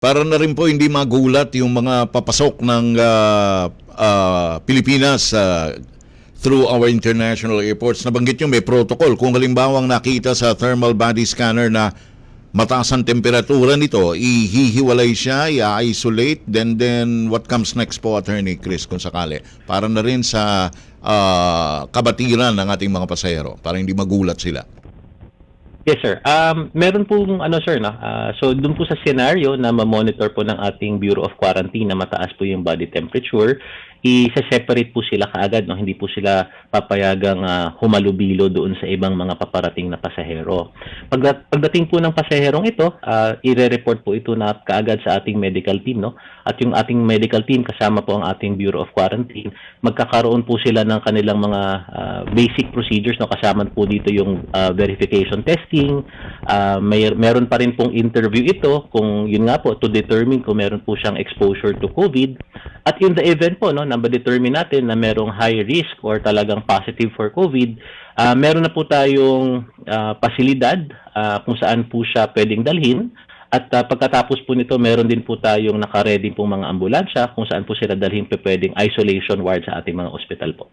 Para na rin po hindi magulat yung mga papasok ng ah, ah, Pilipinas ah, through our international airports. Nabanggit nyo may protocol. Kung halimbawang nakita sa thermal body scanner na mataas ang temperatura nito, ihihiwalay siya, i-isolate, then then what comes next po, Attorney Chris, kung sakali? Para na rin sa ah, kabatiran ng ating mga pasahero, para hindi magulat sila. Yes, sir. Um, meron po ano, sir, no? Ah, so, dun po sa scenario na ma-monitor po ng ating Bureau of Quarantine na mataas po yung body temperature, i-separate po sila kaagad, no? Hindi po sila papayagang ah, humalubilo doon sa ibang mga paparating na pasahero. Pagdat- pagdating po ng pasaherong ito, ah, i-report po ito na kaagad sa ating medical team, no? At yung ating medical team, kasama po ang ating Bureau of Quarantine, magkakaroon po sila ng kanilang mga ah, basic procedures, no? Kasama po dito yung ah, verification testing, ah, may meron pa rin pong interview ito kung yun nga po to determine kung meron po siyang exposure to COVID at in the event po no na determine natin na merong high risk or talagang positive for COVID ah, meron na po tayong ah, pasilidad ah, kung saan po siya pwedeng dalhin at ah, pagkatapos po nito meron din po tayong naka-ready pong mga ambulansya kung saan po sila dalhin pwedeng isolation ward sa ating mga ospital po.